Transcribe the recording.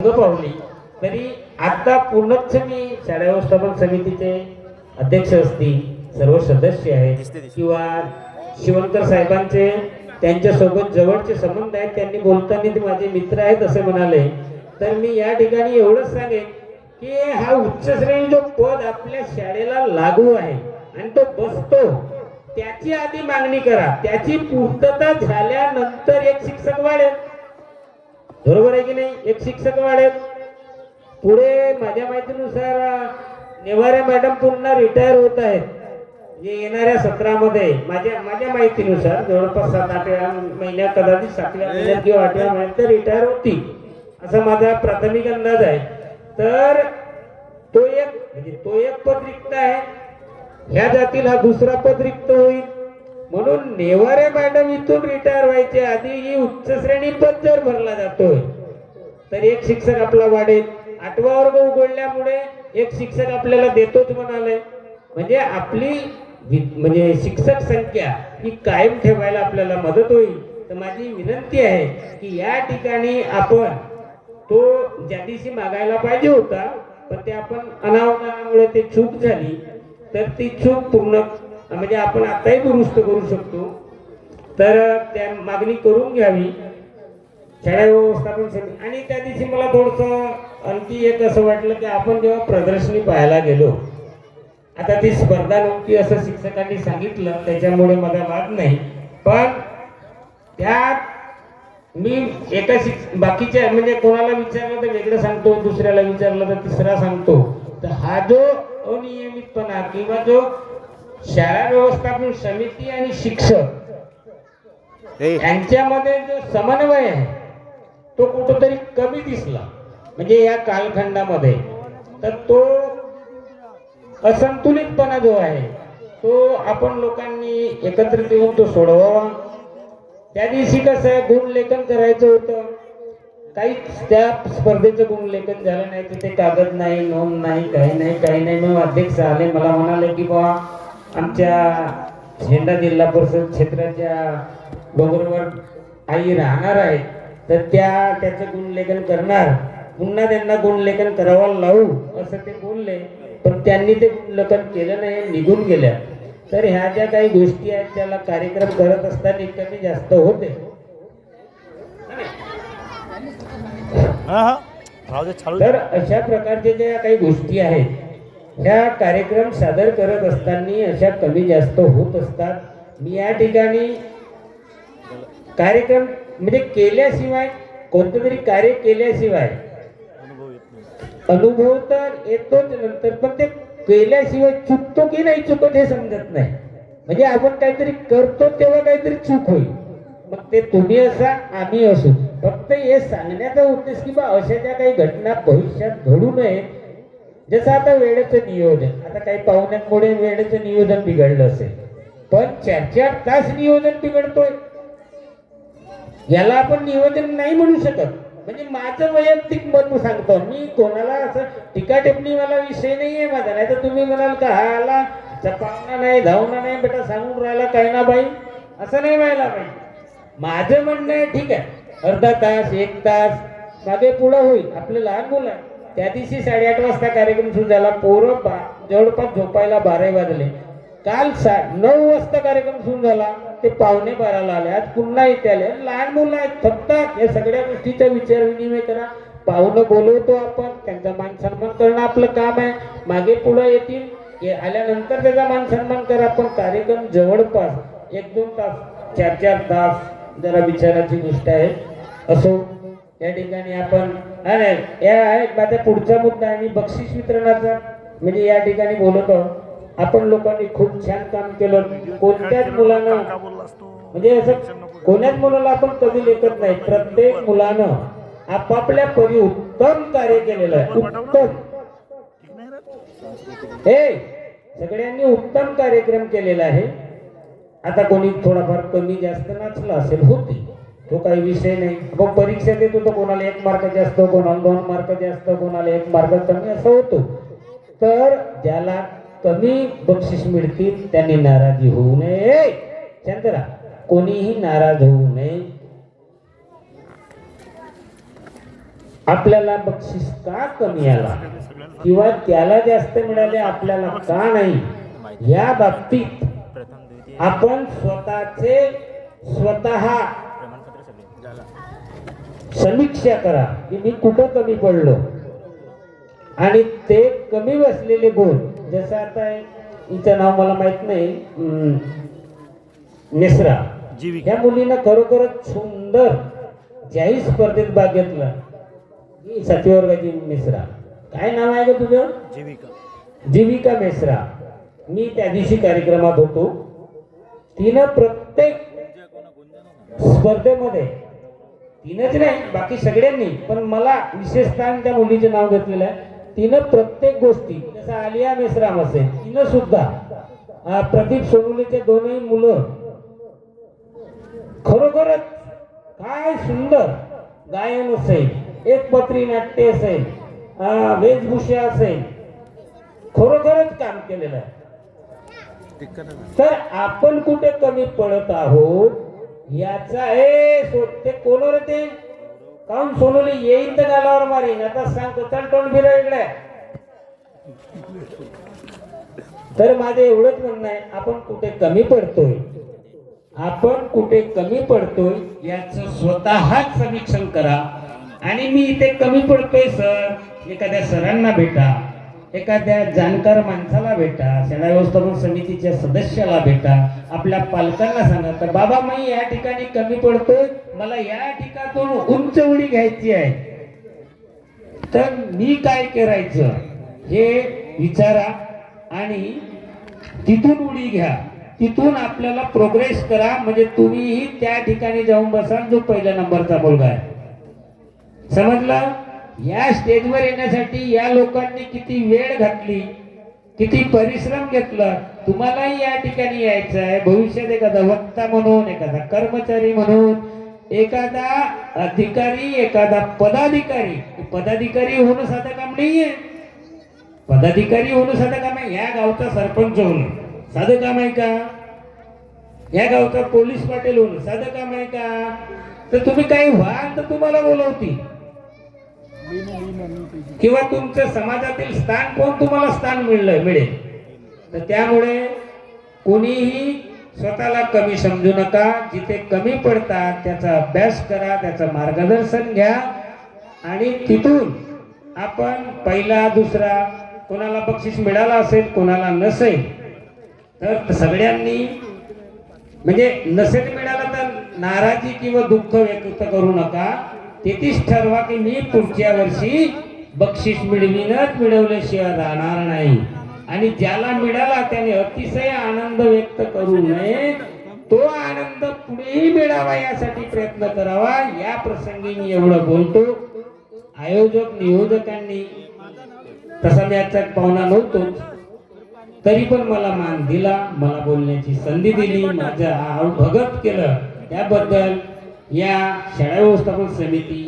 पावली तरी आता पूर्णच मी शाळा व्यवस्थापन समितीचे अध्यक्ष असतील सर्व सदस्य आहेत किंवा शिवणकर साहेबांचे त्यांच्यासोबत जवळचे संबंध आहेत त्यांनी बोलताना ते माझे मित्र आहेत असे म्हणाले. तर मी या ठिकाणी एवढंच सांगेन की हा उच्च श्रेणी जो पद आपल्या शाळेला लागू आहे आणि तो बसतो त्याची आधी मागणी करा. त्याची पूर्तता झाल्यानंतर एक शिक्षक वाढेल. बरोबर आहे की नाही? एक शिक्षक वाढेल. पुढे माझ्या माहितीनुसार नेवारे मॅडम पुन्हा रिटायर होत आहेत. जे येणाऱ्या सत्रामध्ये माझ्या माझ्या माहितीनुसार जवळपास सात आठव्या महिन्यात कदाचित सातव्या महिन्यात किंवा आठव्या महिन्यात रिटायर होती असा माझा प्राथमिक अंदाज आहे. तर तो एक म्हणजे तो एक पद रिक्त आहे. ह्या जातील हा दुसरा पद रिक्त होईल. म्हणून नेवारे मॅडम इथून रिटायर व्हायचे आधी ही उच्च श्रेणी पद जर भरला जातोय. तर एक शिक्षक आपला वाढेल. आठवा वर्ग उघडल्यामुळे एक शिक्षक आपल्याला देतोच म्हणाले. म्हणजे आपली वि- म्हणजे शिक्षक संख्या ही कायम ठेवायला आपल्याला मदत होईल. तर माझी विनंती आहे की या ठिकाणी आपण तो ज्या दिवशी मागायला पाहिजे होता पण ते आपण अनावधानामुळे ते चूक झाली तर ती चूक पूर्ण म्हणजे आपण आताही दुरुस्त करू शकतो. तर त्या मागणी करून घ्यावी. शाळा व्यवस्थापन समिती. आणि त्या दिवशी मला थोडंसं आणखी एक असं वाटलं की आपण जेव्हा प्रदर्शनी पाहायला गेलो आता ती स्पर्धा नव्हती असं शिक्षकांनी सांगितलं. त्याच्यामुळे मला वाद नाही. पण त्यात मी एका शिक्ष बाकीच्या म्हणजे कोणाला विचारलं तर वेगळं सांगतो दुसऱ्याला विचारलं तर तिसरा सांगतो. तर हा जो अनियमितपणा किंवा जो शाळा व्यवस्थापन समिती आणि शिक्षक यांच्यामध्ये जो समन्वय आहे तो कुठंतरी कमी दिसला. म्हणजे या कालखंडामध्ये. तर तो असंतुलितपणा जो आहे तो आपण लोकांनी एकत्रित येऊन तो सोडवावा. त्या दिवशी कसं आहे गुणलेखन करायचं होतं. काही त्या स्पर्धेचं गुणलेखन झालं नाही तिथे कागद नाही नोंद नाही काही नाही काही नाही. मग अध्यक्ष आले मला म्हणाले की बा आमच्या झेंडा जिल्हा परिषद क्षेत्राच्या डोंगरवर आई राहणार आहेत तर त्या त्याचं गुणलेखन करणार. पुन्हा त्यांना गुणलेखन करावं लावू असं ते बोलले. पण त्यांनी ते गुणलेखन केलं नाही निघून गेल्या. तर ह्या ज्या काही गोष्टी आहेत त्याला कार्यक्रम करत असताना कमी जास्त होते. हा हा. तर अशा प्रकारच्या ज्या काही गोष्टी आहेत ह्या कार्यक्रम सादर करत असताना अशा कमी जास्त होत असतात. मी या ठिकाणी कार्यक्रम म्हणजे केल्याशिवाय कोणतं तरी कार्य केल्याशिवाय अनुभव तर येतोच नंतर पण ते केल्याशिवाय चुकतो की नाही चुकत हे समजत नाही. म्हणजे आपण काहीतरी करतो तेव्हा काहीतरी चूक होईल. मग ते तुम्ही असा आम्ही असू. फक्त हे सांगण्याचा उद्देश की बा अशा ज्या काही घटना भविष्यात घडू नये जसं आता वेळेचं नियोजन आता काही पाहुण्यांमुळे वेळेचं नियोजन बिघडलं असेल पण चार चार तास नियोजन बिघडतोय. याला आपण नियोजन नाही म्हणू शकत. म्हणजे माझं वैयक्तिक मत सांगतो मी कोणाला असं टीका टिप्पणी मला विषय आहे माझा नाही तर तुम्ही म्हणाल का हा आला चपावना नाही धावना नाही बेटा सांगून राहिला काय ना बाई? असं नाही व्हायला पाहिजे. माझं म्हणणं आहे ठीक आहे अर्धा तास एक तास मागे पुढं होईल आपलं लहान मुलं आहे. त्या दिवशी साडेआठ वाजता कार्यक्रम सुरू झाला. पोरं बा जवळपास झोपायला बारा वाजले. काल सा नऊ वाजता कार्यक्रम सुरू झाला. ते पावणे बाराला आले. आज पुन्हा इथे आले. लहान मुलं आहेत फक्त या सगळ्या गोष्टीचा विचार विनिमय करा. पाहुणं बोलवतो आपण. त्यांचा मान सन्मान करणं आपलं काम आहे. मागे पुढे येतील. आल्यानंतर त्याचा मान सन्मान करा. पण कार्यक्रम जवळपास एक दोन तास चार चार तास जरा विचाराची गोष्ट आहे. असो. या ठिकाणी आपण या आहे माझा पुढचा मुद्दा आहे मी बक्षीस वितरणाचा म्हणजे या ठिकाणी बोलतो आपण लोकांनी खूप छान काम केलं. कोणत्याच मुलानं म्हणजे असं कोण्याच मुलाला आपण कधी लेखत नाही. प्रत्येक मुलानं आपापल्या परी उत्तम कार्य केलेलं आहे. उत्तम. हे सगळ्यांनी उत्तम कार्यक्रम केलेला आहे. आता कोणी थोडाफार कमी जास्त नाचला असेल होते. तो काही विषय नाही. मग परीक्षा देतो तर कोणाला एक मार्क जास्त कोणाला दोन मार्क जास्त कोणाला एक मार्क कमी असं होतो. तर ज्याला कमी बक्षीस मिळतील त्यांनी नाराजी होऊ नये. चंद्रा कोणीही नाराज होऊ नये. आपल्याला बक्षीस का कमी आला? किंवा त्याला जास्त मिळाले आपल्याला का नाही? या बाबतीत आपण स्वतःचे स्वतः समीक्षा करा की मी कुठं कमी पडलो. आणि ते कमी बसलेले गुण जसं आता हिचं नाव मला माहीत नाही मिश्रा. या मुलीनं खरोखरच सुंदर ज्याही स्पर्धेत भाग घेतला सातव्या वर्गाची मिश्रा. काय नाव आहे का तुझं? जीविका. जीविका मिश्रा. मी त्या दिवशी कार्यक्रमात होतो. तिनं प्रत्येक स्पर्धेमध्ये तिनेच नाही बाकी सगळ्यांनी. पण मला विशेषतः त्या मुलीचे नाव घेतलेलं आहे. तिनं प्रत्येक गोष्टी जसं आलिया मेसराम असेल तिनं सुद्धा प्रदीप सोनुलीचे दोनही मुलं. खरोखरच काय सुंदर गायन असेल एक पत्री नाट्य असेल वेशभूषा असेल खरोखरच काम केलेलं आहे. तर आपण कुठे कमी पडत आहोत? याचा हे सो- ते कोण ते. काऊन सोनवली येईन तर गालावर मारीन? आता सांगतो चल तोंड फिरा इकडे. तर माझं एवढंच म्हणणं आहे आपण कुठे कमी पडतोय आपण कुठे कमी पडतोय याचं स्वतःच समीक्षण करा. आणि मी इथे कमी पडतोय सर. एखाद्या सरांना भेटा. एखाद्या जाणकार माणसाला भेटा सेना व्यवस्थापन समितीच्या सदस्याला भेटा आपल्या पालकांना सांगा तर बाबा मी या ठिकाणी कमी पडतोय मला या ठिकाणातून उंच उडी घ्यायची आहे. तर मी काय करायचं? हे विचारा आणि तिथून उडी घ्या. तिथून आपल्याला प्रोग्रेस करा. म्हणजे तुम्हीही त्या ठिकाणी जाऊन बसाल जो पहिल्या नंबरचा मुलगा आहे. समजलं? या स्टेजवर येण्यासाठी या लोकांनी किती वेळ घातली किती परिश्रम घेतला तुम्हालाही या ठिकाणी यायचं आहे. भविष्यात एखादा वक्ता म्हणून एखादा कर्मचारी म्हणून एखादा अधिकारी एखादा पदाधिकारी. पदाधिकारी होणं साधं काम नाहीये. पदाधिकारी होणं साधं काम आहे. या गावचा सरपंच होणं साधं काम आहे का? या गावचा पोलीस पाटील होणं साधं काम आहे का? तर तुम्ही काही व्हाल तर तुम्हाला बोलवतील. किंवा तुमचं समाजातील स्थान कोण तुम्हाला स्थान मिळलं मिळेल? तर त्यामुळे कोणीही स्वतःला कमी समजू नका. जिथे कमी पडतात त्याचा अभ्यास करा त्याचं मार्गदर्शन घ्या. आणि तिथून आपण पहिला दुसरा कोणाला बक्षीस मिळाला असेल कोणाला नसेल तर सगळ्यांनी म्हणजे नसेल मिळालं तर नाराजी किंवा दुःख व्यक्त करू नका. तेथीच ठरवा की मी पुढच्या वर्षी बक्षीस मिळविनच मिळवल्याशिवाय राहणार नाही. आणि ज्याला मिळाला त्याने अतिशय आनंद व्यक्त करू नये. तो आनंद पुढेही मिळावा यासाठी प्रयत्न करावा. या प्रसंगी मी एवढं बोलतो. आयोजक नियोजकांनी तसा मी आजचा पाहुणा नव्हतो. तरी पण मला मान दिला मला बोलण्याची संधी दिली माझं भगत केलं. त्याबद्दल या शाळा व्यवस्थापन समिती